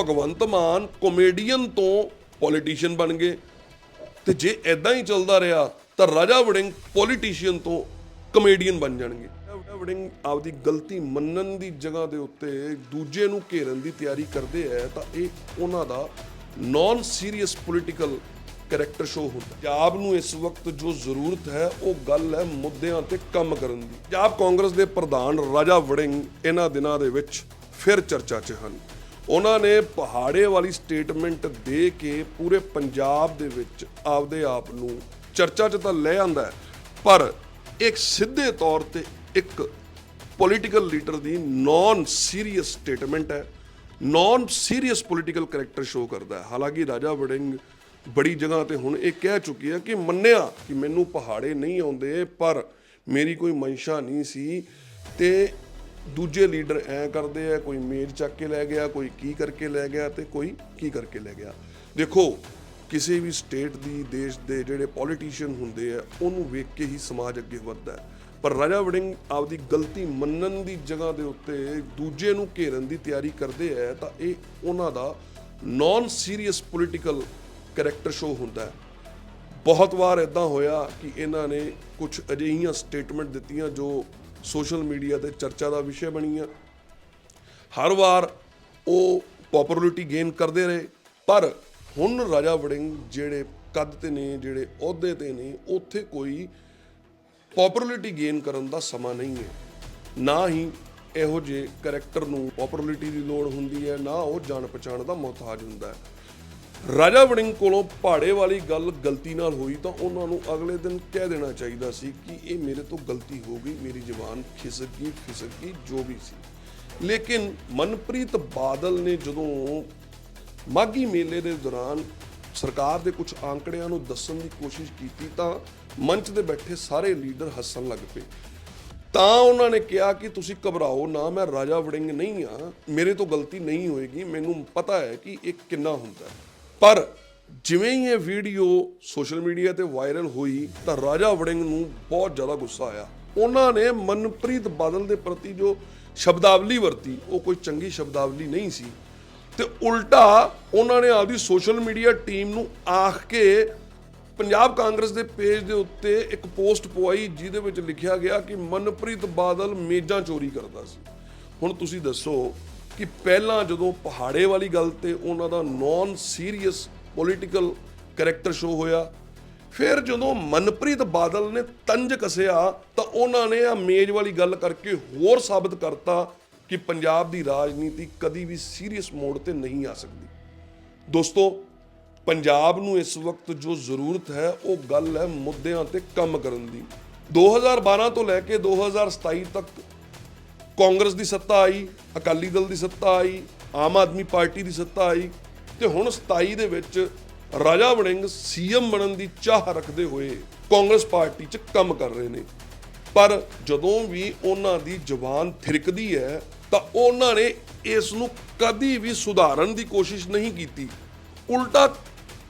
Bhagwant Mann comedian ਤੋਂ politician ਬਣ ਗਏ। ਤੇ ਜੇ ਐਦਾਂ ਹੀ ਚੱਲਦਾ ਰਿਹਾ, ਤਾਂ ਰਾਜਾ ਵੜਿੰਗ ਪੋਲੀਟੀਸ਼ੀਅਨ ਤੋਂ ਕਮੇਡੀਅਨ ਬਣ ਜਾਣਗੇ। ਰਾਜਾ ਵੜਿੰਗ ਆਪਦੀ ਗਲਤੀ ਮੰਨਣ ਦੀ ਜਗ੍ਹਾ ਦੇ ਉੱਤੇ ਦੂਜੇ ਨੂੰ ਘੇਰਨ ਦੀ ਤਿਆਰੀ ਕਰਦੇ ਐ, ਤਾਂ ਇਹ ਉਹਨਾਂ ਦਾ non serious political character show ਹੁੰਦਾ। ਪੰਜਾਬ ਨੂੰ ਇਸ ਵਕਤ ਜੋ ਜ਼ਰੂਰਤ ਹੈ, ਉਹ ਗੱਲ ਹੈ ਮੁੱਦਿਆਂ ਤੇ ਕੰਮ ਕਰਨ ਦੀ। ਪੰਜਾਬ ਕਾਂਗਰਸ ਦੇ ਪ੍ਰਧਾਨ ਰਾਜਾ ਵੜਿੰਗ ਇਹਨਾਂ ਦਿਨਾਂ ਦੇ ਵਿੱਚ ਫਿਰ ਚਰਚਾ 'ਚ ਹਨ। ਉਹਨਾਂ ਨੇ ਪਹਾੜੇ ਵਾਲੀ ਸਟੇਟਮੈਂਟ ਦੇ ਕੇ ਪੂਰੇ ਪੰਜਾਬ ਦੇ ਵਿੱਚ ਆਪਦੇ ਆਪ ਨੂੰ ਚਰਚਾ 'ਚ ਤਾਂ ਲੈ ਆਂਦਾ ਹੈ, ਪਰ ਇੱਕ ਸਿੱਧੇ ਤੌਰ ਤੇ ਇੱਕ ਪੋਲੀਟੀਕਲ ਲੀਡਰ ਦੀ ਨਾਨ ਸੀਰੀਅਸ ਸਟੇਟਮੈਂਟ ਹੈ। Non serious political character show ਕਰਦਾ ਹੈ। ਹਾਲਾਂਕਿ ਰਾਜਾ ਵੜਿੰਗ ਬੜੀ ਜਗ੍ਹਾ ਤੇ ਹੁਣ ਇਹ ਕਹਿ ਚੁੱਕੀ ਹੈ ਕਿ ਮੰਨਿਆ ਕਿ ਮੈਨੂੰ ਪਹਾੜੇ ਨਹੀਂ ਆਉਂਦੇ ਪਰ ਮੇਰੀ ਕੋਈ ਮਨਸ਼ਾ ਨਹੀਂ ਸੀ ਤੇ ਦੂਜੇ ਲੀਡਰ ਐ ਕਰਦੇ ਆ, ਕੋਈ ਮੇਜ਼ ਚੱਕ ਕੇ ਲੈ ਗਿਆ, ਕੋਈ ਕੀ ਕਰਕੇ ਲੈ ਗਿਆ ਤੇ ਕੋਈ ਕੀ ਕਰਕੇ ਲੈ ਗਿਆ। ਦੇਖੋ, ਕਿਸੇ ਵੀ ਸਟੇਟ ਦੀ, ਦੇਸ਼ ਦੇ ਜਿਹੜੇ ਪੋਲੀਟੀਸ਼ੀਅਨ ਹੁੰਦੇ ਆ, ਉਹਨੂੰ ਵੇਖ ਕੇ ਹੀ ਸਮਾਜ ਅੱਗੇ ਵੱਧਦਾ ਹੈ। ਪਰ ਰਾਜਾ ਵੜਿੰਗ ਆਪਦੀ ਗਲਤੀ ਮੰਨਣ ਦੀ ਜਗ੍ਹਾ ਦੇ ਉੱਤੇ ਦੂਜੇ ਨੂੰ ਘੇਰਨ ਦੀ ਤਿਆਰੀ ਕਰਦੇ ਆ, ਤਾਂ ਇਹ ਉਹਨਾਂ ਦਾ non serious political character show ਹੁੰਦਾ ਹੈ। ਬਹੁਤ ਵਾਰ ਇਦਾਂ ਹੋਇਆ ਕਿ ਇਹਨਾਂ ਨੇ ਕੁਝ ਅਜਿਹੀਆਂ ਸਟੇਟਮੈਂਟ ਦਿੱਤੀਆਂ ਜੋ ਸੋਸ਼ਲ ਮੀਡੀਆ ਤੇ ਚਰਚਾ ਦਾ ਵਿਸ਼ੇ ਬਣੀਆਂ ਹਰ ਵਾਰ ਉਹ ਪਪੂਲੈਰਿਟੀ ਗੇਨ ਕਰਦੇ ਰਹੇ, ਪਰ ਹੁਣ ਰਾਜਾ ਵੜਿੰਗ ਜਿਹੜੇ ਕੱਦ ਤੇ ਨੇ, ਜਿਹੜੇ ਅਹੁਦੇ ਤੇ ਨੇ, ਉੱਥੇ ਕੋਈ ਪਪੂਲੈਰਿਟੀ ਗੇਨ ਕਰਨ ਦਾ ਸਮਾਂ ਨਹੀਂ ਹੈ। ਨਾ ਹੀ ਇਹੋ ਜਿਹੇ ਕੈਰੈਕਟਰ ਨੂੰ ਪਪੂਲੈਰਿਟੀ ਦੀ ਲੋੜ ਹੁੰਦੀ ਹੈ, ਨਾ ਉਹ ਜਾਣ ਪਛਾਣ ਦਾ ਮੁਹਤਾਜ ਹੁੰਦਾ ਹੈ। ਰਾਜਾ ਵੜਿੰਗ ਕੋਲੋਂ ਭਾੜੇ ਵਾਲੀ ਗੱਲ ਗਲਤੀ ਨਾਲ ਹੋਈ ਤਾਂ ਉਹਨਾਂ ਨੂੰ ਅਗਲੇ ਦਿਨ ਕਹਿ ਦੇਣਾ ਚਾਹੀਦਾ ਸੀ ਕਿ ਇਹ ਮੇਰੇ ਤੋਂ ਗਲਤੀ ਹੋ ਗਈ, ਮੇਰੀ ਜ਼ੁਬਾਨ ਖਿਸਕ ਗਈ ਫਿਸਕ ਗਈ, ਜੋ ਵੀ ਸੀ। ਲੇਕਿਨ ਮਨਪ੍ਰੀਤ ਬਾਦਲ ਨੇ ਜਦੋਂ ਮਾਗੀ ਮੇਲੇ ਦੇ ਦੌਰਾਨ ਸਰਕਾਰ ਦੇ ਕੁਝ ਆંકੜਿਆਂ ਨੂੰ ਦੱਸਣ ਦੀ ਕੋਸ਼ਿਸ਼ ਕੀਤੀ ਤਾਂ ਮੰਚ ਤੇ ਬੈਠੇ ਸਾਰੇ ਲੀਡਰ ਹੱਸਣ ਲੱਗ ਪਏ। ਤਾਂ ਉਹਨਾਂ ਨੇ ਕਿਹਾ ਕਿ ਤੁਸੀਂ ਘਬਰਾਓ ਨਾ, ਮੈਂ ਰਾਜਾ ਵੜਿੰਗ ਨਹੀਂ ਆ ਮੇਰੇ ਤੋਂ ਗਲਤੀ ਨਹੀਂ ਹੋਏਗੀ, ਮੈਨੂੰ ਪਤਾ ਹੈ ਕਿ ਇਹ ਕਿੰਨਾ ਹੁੰਦਾ ਹੈ। ਪਰ ਜਿਵੇਂ ਹੀ ਇਹ ਵੀਡੀਓ ਸੋਸ਼ਲ ਮੀਡੀਆ ਤੇ ਵਾਇਰਲ ਹੋਈ ਤਾਂ ਰਾਜਾ ਵੜਿੰਗ ਨੂੰ ਬਹੁਤ ਜ਼ਿਆਦਾ ਗੁੱਸਾ ਆਇਆ। ਉਹਨਾਂ ਨੇ ਮਨਪ੍ਰੀਤ ਬਾਦਲ ਦੇ ਪ੍ਰਤੀ ਜੋ ਸ਼ਬਦਾਵਲੀ ਵਰਤੀ, ਉਹ ਕੋਈ ਚੰਗੀ ਸ਼ਬਦਾਵਲੀ ਨਹੀਂ ਸੀ। ਤੇ ਉਲਟਾ ਉਹਨਾਂ ਨੇ ਆਪਦੀ ਸੋਸ਼ਲ ਮੀਡੀਆ ਟੀਮ ਨੂੰ ਆਖ ਕੇ ਪੰਜਾਬ ਕਾਂਗਰਸ ਦੇ ਪੇਜ ਦੇ ਉੱਤੇ ਇੱਕ ਪੋਸਟ ਪਵਾਈ, ਜਿਹਦੇ ਵਿੱਚ ਲਿਖਿਆ ਗਿਆ ਕਿ ਮਨਪ੍ਰੀਤ ਬਾਦਲ ਮੇਜ਼ਾਂ ਚੋਰੀ ਕਰਦਾ ਸੀ। ਹੁਣ ਤੁਸੀਂ ਦੱਸੋ ਕਿ ਪਹਿਲਾਂ ਜਦੋਂ ਪਹਾੜੇ ਵਾਲੀ ਗੱਲ ਤੇ ਉਹਨਾਂ ਦਾ non serious political character show ਹੋਇਆ, ਫਿਰ ਜਦੋਂ ਮਨਪ੍ਰੀਤ ਬਾਦਲ ਨੇ ਤੰਜ ਕਸਿਆ, ਤਾਂ ਉਹਨਾਂ ਨੇ ਆ ਮੇਜ਼ ਵਾਲੀ ਗੱਲ ਕਰਕੇ ਹੋਰ ਸਾਬਤ ਕਰਤਾ ਕਿ ਪੰਜਾਬ ਦੀ ਰਾਜਨੀਤੀ ਕਦੀ ਵੀ ਸੀਰੀਅਸ ਮੋੜ ਤੇ ਨਹੀਂ ਆ ਸਕਦੀ। ਦੋਸਤੋ, ਪੰਜਾਬ ਨੂੰ ਇਸ ਵਕਤ ਜੋ ਜ਼ਰੂਰਤ ਹੈ, ਉਹ ਗੱਲ ਹੈ ਮੁੱਦਿਆਂ ਤੇ ਕੰਮ ਕਰਨ ਦੀ। 2012 ਤੋਂ ਲੈ ਕੇ 2027 ਤੱਕ ਕਾਂਗਰਸ ਦੀ ਸੱਤਾ ਆਈ, ਅਕਾਲੀ ਦਲ ਦੀ ਸੱਤਾ ਆਈ, ਆਮ ਆਦਮੀ ਪਾਰਟੀ ਦੀ ਸੱਤਾ ਆਈ ਤੇ ਹੁਣ 27 ਦੇ ਵਿੱਚ ਰਾਜਾ ਵੜਿੰਗ ਸੀਐਮ ਬਣਨ ਦੀ ਚਾਹ ਰੱਖਦੇ ਹੋਏ ਕਾਂਗਰਸ ਪਾਰਟੀ 'ਚ ਕੰਮ ਕਰ ਰਹੇ ਨੇ। ਪਰ ਜਦੋਂ ਵੀ ਉਹਨਾਂ ਦੀ ਜ਼ੁਬਾਨ ਥਿਰਕਦੀ ਹੈ ਤਾਂ ਉਹਨਾਂ ਨੇ ਇਸ ਨੂੰ ਕਦੀ ਵੀ ਸੁਧਾਰਨ ਦੀ ਕੋਸ਼ਿਸ਼ ਨਹੀਂ ਕੀਤੀ। ਉਲਟਾ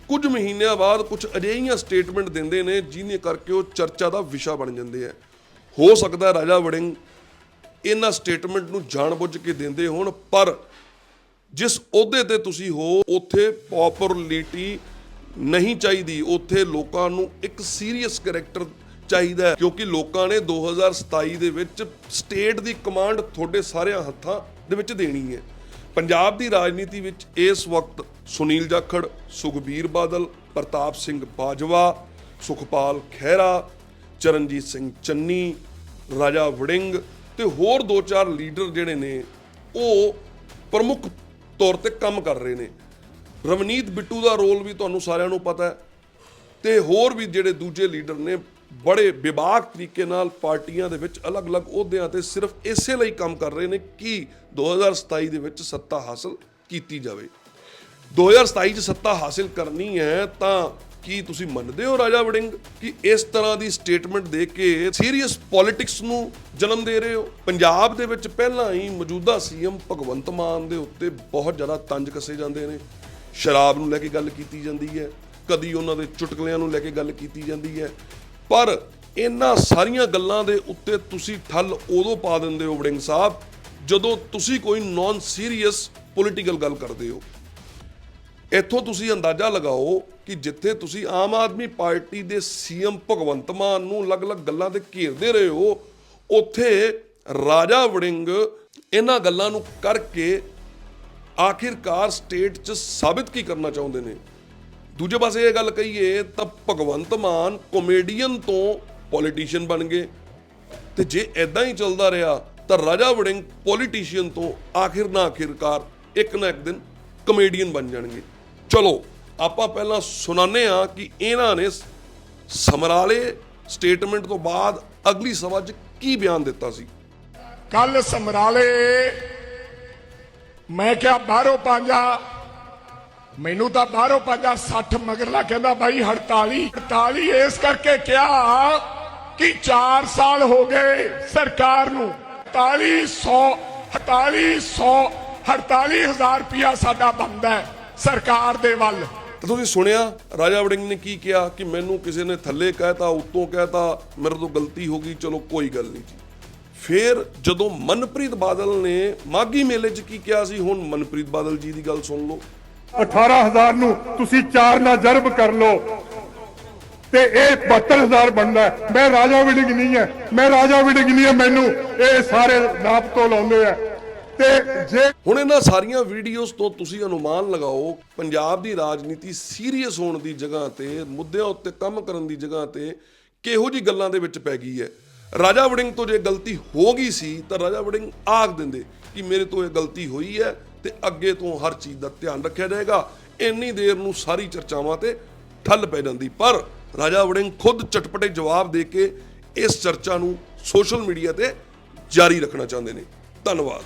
ਕੁਝ ਮਹੀਨਿਆਂ ਬਾਅਦ ਕੁਝ ਅਜਿਹੀਆਂ ਸਟੇਟਮੈਂਟ ਦਿੰਦੇ ਨੇ ਜਿਹਨੇ ਕਰਕੇ ਉਹ ਚਰਚਾ ਦਾ ਵਿਸ਼ਾ ਬਣ ਜਾਂਦੇ ਆ। ਹੋ ਸਕਦਾ ਰਾਜਾ ਵੜਿੰਗ ਇਹਨਾਂ ਸਟੇਟਮੈਂਟ ਨੂੰ ਜਾਣਬੁੱਝ ਕੇ ਦਿੰਦੇ ਹੋਣ, ਪਰ ਜਿਸ ਅਹੁਦੇ ਤੇ ਤੁਸੀਂ ਹੋ, ਉੱਥੇ ਪਪੂਲੈਰਿਟੀ ਨਹੀਂ ਚਾਹੀਦੀ। ਉੱਥੇ ਲੋਕਾਂ ਨੂੰ ਇੱਕ ਸੀਰੀਅਸ ਕੈਰੈਕਟਰ ਚਾਹੀਦਾ ਕਿਉਂਕਿ ਲੋਕਾਂ ਨੇ 2027 ਦੇ ਵਿੱਚ ਸਟੇਟ ਦੀ ਕਮਾਂਡ ਤੁਹਾਡੇ ਸਾਰਿਆਂ ਹੱਥਾਂ ਦੇ ਵਿੱਚ ਦੇਣੀ ਹੈ। ਪੰਜਾਬ ਦੀ ਰਾਜਨੀਤੀ ਵਿੱਚ ਇਸ ਵਕਤ ਸੁਨੀਲ ਜਾਖੜ, ਸੁਖਬੀਰ ਬਾਦਲ, ਪ੍ਰਤਾਪ ਸਿੰਘ ਬਾਜਵਾ, ਸੁਖਪਾਲ ਖਹਿਰਾ, ਚਰਨਜੀਤ ਸਿੰਘ ਚੰਨੀ, ਰਾਜਾ ਵੜਿੰਗ ਤੇ ਹੋਰ ਦੋ ਚਾਰ ਲੀਡਰ ਜਿਹੜੇ ਨੇ, ਉਹ ਪ੍ਰਮੁੱਖ ਤੌਰ ਤੇ ਕੰਮ ਕਰ ਰਹੇ ਨੇ। ਰਵਨੀਤ ਬਿੱਟੂ ਦਾ ਰੋਲ ਵੀ ਤੁਹਾਨੂੰ ਸਾਰਿਆਂ ਨੂੰ ਪਤਾ ਹੈ ਤੇ ਹੋਰ ਵੀ ਜਿਹੜੇ ਦੂਜੇ ਲੀਡਰ ਨੇ, ਬੜੇ ਵਿਵਾਕ ਤਰੀਕੇ ਨਾਲ ਪਾਰਟੀਆਂ ਦੇ ਵਿੱਚ ਅਲੱਗ-ਅਲੱਗ ਅਹੁਦਿਆਂ ਤੇ ਸਿਰਫ ਇਸੇ ਲਈ ਕੰਮ ਕਰ ਰਹੇ ਨੇ ਕਿ 2027 ਦੇ ਵਿੱਚ ਸੱਤਾ ਹਾਸਲ ਕੀਤੀ ਜਾਵੇ। 2027 ਚ ਸੱਤਾ ਹਾਸਲ ਕਰਨੀ ਹੈ ਤਾਂ ਕੀ ਤੁਸੀਂ ਮੰਨਦੇ ਹੋ ਰਾਜਾ ਵੜਿੰਗ ਕਿ ਇਸ ਤਰ੍ਹਾਂ ਦੀ ਸਟੇਟਮੈਂਟ ਦੇ ਕੇ ਸੀਰੀਅਸ ਪੋਲਿਟਿਕਸ ਨੂੰ ਜਨਮ ਦੇ ਰਹੇ ਹੋ? ਪੰਜਾਬ ਦੇ ਵਿੱਚ ਪਹਿਲਾਂ ਹੀ ਮੌਜੂਦਾ ਸੀਐਮ ਭਗਵੰਤ ਮਾਨ ਦੇ ਉੱਤੇ ਬਹੁਤ ਜ਼ਿਆਦਾ ਤੰਜ ਕੱਸੇ ਜਾਂਦੇ ਨੇ। ਸ਼ਰਾਬ ਨੂੰ ਲੈ ਕੇ ਗੱਲ ਕੀਤੀ ਜਾਂਦੀ ਹੈ। ਕਦੀ ਉਹਨਾਂ ਦੇ ਚੁਟਕਲਿਆਂ ਨੂੰ ਲੈ ਕੇ ਗੱਲ ਕੀਤੀ ਜਾਂਦੀ ਹੈ। ਪਰ ਇਹਨਾਂ ਸਾਰੀਆਂ ਗੱਲਾਂ ਦੇ ਉੱਤੇ ਤੁਸੀਂ ਠੱਲ ਉਦੋਂ ਪਾ ਦਿੰਦੇ ਹੋ ਵੜਿੰਗ ਸਾਹਿਬ, ਜਦੋਂ ਤੁਸੀਂ ਕੋਈ ਨਾਨ ਸੀਰੀਅਸ ਪੋਲੀਟੀਕਲ ਗੱਲ ਕਰਦੇ ਹੋ। ਇੱਥੋਂ ਤੁਸੀਂ ਅੰਦਾਜ਼ਾ ਲਗਾਓ ਕਿ ਜਿੱਥੇ ਤੁਸੀਂ ਆਮ ਆਦਮੀ ਪਾਰਟੀ ਦੇ ਸੀਐਮ ਭਗਵੰਤ ਮਾਨ ਨੂੰ ਅਲੱਗ-ਅਲੱਗ ਗੱਲਾਂ ਤੇ ਘੇਰਦੇ ਰਹੇ ਹੋ, ਉੱਥੇ ਰਾਜਾ ਵੜਿੰਗ ਇਹਨਾਂ ਗੱਲਾਂ ਨੂੰ ਕਰਕੇ ਆਖਿਰਕਾਰ ਸਟੇਟ 'ਚ ਸਾਬਿਤ ਕੀ ਕਰਨਾ ਚਾਹੁੰਦੇ ਨੇ? ਦੂਜੇ ਪਾਸੇ ਇਹ ਗੱਲ ਕਹੀਏ ਤਾਂ ਭਗਵੰਤ ਮਾਨ ਕਾਮੇਡੀਅਨ ਤੋਂ ਪੋਲੀਟੀਸ਼ੀਅਨ ਬਣ ਗਏ ਤੇ ਜੇ ਐਦਾਂ ਹੀ ਚੱਲਦਾ ਰਿਹਾ ਤਾਂ ਰਾਜਾ ਵੜਿੰਗ ਪੋਲੀਟੀਸ਼ੀਅਨ ਤੋਂ ਆਖਿਰ ਨਾ ਆਖਿਰਕਾਰ ਇੱਕ ਨਾ ਇੱਕ ਦਿਨ ਕਮੇਡੀਅਨ ਬਣ ਜਾਣਗੇ। ਚਲੋ, ਆਪਾਂ ਪਹਿਲਾਂ ਸੁਣਾਉਂਦੇ ਆ ਕਿ ਇਹਨਾਂ ਨੇ ਸਮਰਾਲੇ ਸਟੇਟਮੈਂਟ ਤੋਂ ਬਾਅਦ ਅਗਲੀ ਸਭਾ 'ਚ ਕੀ ਬਿਆਨ ਦਿੱਤਾ ਸੀ? ਕੱਲ ਸਮਰਾਲੇ, ਮੈਂ ਕਿਹਾ ਬਾਹਰੋਂ ਪੰਜਾ, ਮੈਨੂੰ ਤਾਂ ਬਾਹਰੋਂ ਪੰਜਾ 60 ਮਗਰਲਾ ਕਹਿੰਦਾ ਬਾਈ 48 48 ਇਸ ਕਰਕੇ ਕਿਹਾ ਕਿ 4 ਸਾਲ ਹੋ ਗਏ ਸਰਕਾਰ ਨੂੰ। 4800 4800 48000 ਰੁਪਇਆ ਸਾਡਾ ਬੰਦਾ ਹੈ। ਸਰਕਾਰ ਦੇ ਵੱਲ। ਤਾਂ ਤੁਸੀਂ ਸੁਣਿਆ ਰਾਜਾ ਵੜਿੰਗ ਨੇ ਕੀ ਕਿਹਾ ਕਿ ਮੈਨੂੰ ਕਿਸੇ ਨੇ ਥੱਲੇ ਕਹਿਤਾ ਉੱਤੋਂ ਕਹਿਤਾ ਮੇਰੇ ਤੋਂ ਗਲਤੀ ਹੋ ਗਈ ਚਲੋ ਕੋਈ ਗੱਲ ਨਹੀਂ ਜੀ। ਫਿਰ ਜਦੋਂ ਮਨਪ੍ਰੀਤ ਬਾਦਲ ਨੇ ਮਾਗੀ ਮੇਲੇ 'ਚ ਕੀ ਕਿਹਾ ਸੀ ਹੁਣ ਮਨਪ੍ਰੀਤ ਬਾਦਲ ਜੀ ਦੀ ਗੱਲ ਸੁਣ ਲਓ। 18000 ਨੂੰ ਤੁਸੀਂ 4 ਨਾਲ ਜਰਬ ਕਰ ਲਓ। ਤੇ ਇਹ 72000 ਬਣਦਾ ਹੈ। ਮੈਂ ਰਾਜਾ ਵਿਡਿੰਗ ਨਹੀਂ ਹੈ। ਮੈਂ ਰਾਜਾ ਵਿਡਿੰਗ ਨਹੀਂ ਹੈ ਮੈਨੂੰ ਇਹ ਸਾਰੇ ਨਾਪ ਤੋਂ ਲਾਉਂਦੇ ਆ। ਤੇ ਜੇ ਹੁਣ ਇਹਨਾਂ ਸਾਰੀਆਂ ਵੀਡੀਓਜ਼ ਤੋਂ ਤੁਸੀਂ ਅਨੁਮਾਨ ਲਗਾਓ, ਪੰਜਾਬ ਦੀ ਰਾਜਨੀਤੀ ਸੀਰੀਅਸ ਹੋਣ ਦੀ ਜਗ੍ਹਾ ਤੇ, ਮੁੱਦਿਆਂ ਉੱਤੇ ਕੰਮ ਕਰਨ ਦੀ ਜਗ੍ਹਾ ਤੇ ਕਿਹੋ ਜੀ ਗੱਲਾਂ ਦੇ ਵਿੱਚ ਪੈ ਗਈ ਹੈ? ਰਾਜਾ ਵੜਿੰਗ ਤੋਂ ਜੇ ਗਲਤੀ ਹੋ ਗਈ ਸੀ, ਤਾਂ ਰਾਜਾ ਵੜਿੰਗ ਆਖ ਦਿੰਦੇ ਕਿ ਮੇਰੇ ਤੋਂ ਇਹ ਗਲਤੀ ਹੋਈ ਹੈ ਤੇ ਅੱਗੇ ਤੋਂ ਹਰ ਚੀਜ਼ ਦਾ ਧਿਆਨ ਰੱਖਿਆ ਜਾਏਗਾ। ਇੰਨੀ ਦੇਰ ਨੂੰ ਸਾਰੀ ਚਰਚਾਵਾਂ ਤੇ ਠੱਲ ਪੈ ਜਾਂਦੀ। ਪਰ ਰਾਜਾ ਵੜਿੰਗ ਖੁਦ ਚਟਪਟੇ ਜਵਾਬ ਦੇ ਕੇ ਇਸ ਚਰਚਾ ਨੂੰ ਸੋਸ਼ਲ ਮੀਡੀਆ ਤੇ ਜਾਰੀ ਰੱਖਣਾ ਚਾਹੁੰਦੇ ਨੇ। ਧੰਨਵਾਦ।